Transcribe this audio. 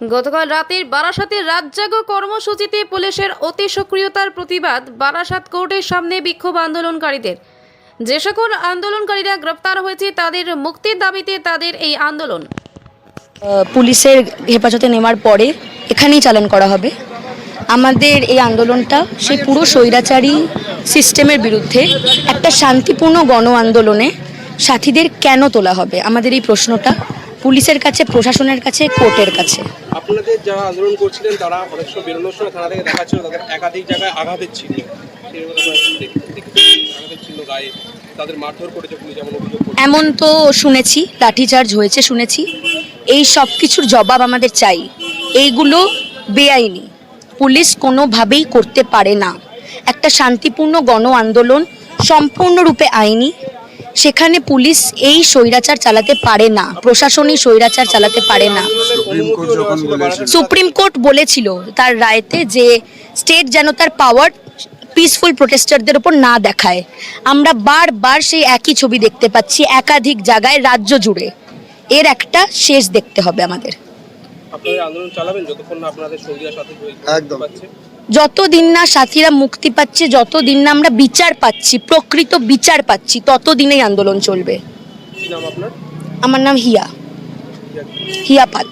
গতকাল রাতের বারাসাতের রাজ্জাগো কর্মসূচিতে পুলিশের অতি সক্রিয়তার প্রতিবাদ বারাসাত কোর্টের সামনে বিক্ষোভ আন্দোলনকারীদের। যে সকল আন্দোলনকারীরা গ্রেপ্তার হয়েছে, তাদের মুক্তির দাবিতে তাদের এই আন্দোলন। পুলিশের হেফাজতে নেওয়ার পরে এখানেই চালান করা হবে। আমাদের এই আন্দোলনটা সেই পুরো স্বৈরাচারী সিস্টেমের বিরুদ্ধে একটা শান্তিপূর্ণ গণ আন্দোলনে সাথীদের কেন তোলা হবে? আমাদের এই প্রশ্নটা পুলিশের কাছে প্রশাসনের কাছে কোর্টের কাছে। আপনাদের যারা আন্দোলন করছিলেন তারা অনেক সময় বেরোনোর সময় থানা থেকে দেখাচ্ছিল তাদের একাধিক জায়গায় আঘাতের ছিল আঘাতের ছিল গায়ে তাদের মারধর করেছে পুলিশ যেমন অভিযোগ এমন তো শুনেছি লাঠিচার্জ হয়েছে শুনেছি। এই সব কিছুর জবাব আমাদের চাই। এইগুলো বেআইনি। পুলিশ কোনোভাবেই করতে পারে না। একটা শান্তিপূর্ণ গণ আন্দোলন সম্পূর্ণরূপে আইনি। সেখানে পুলিশ এই স্বৈরাচার চালাতে পারে না প্রশাসনই স্বৈরাচার চালাতে পারে না। সুপ্রিম কোর্ট বলেছিল তার রায়তে যে স্টেট যেন তার পাওয়ার পিসফুল প্রোটেস্টারদের উপর না দেখায়। আমরা বারবার সেই একই ছবি দেখতে পাচ্ছি একাধিক জায়গায় রাজ্য জুড়ে। এর একটা শেষ দেখতে হবে আমাদের। আপনাদের আন্দোলন চালাবেন যতক্ষণ না আপনাদের সঙ্গীরা সাথে একদম। পাচ্ছে যতদিন না সাথীরা মুক্তি পাচ্ছে যতদিন না আমরা বিচার পাচ্ছি প্রকৃত বিচার পাচ্ছি ততদিনেই আন্দোলন চলবে। আমার নাম হিয়া। হিয়া পাল।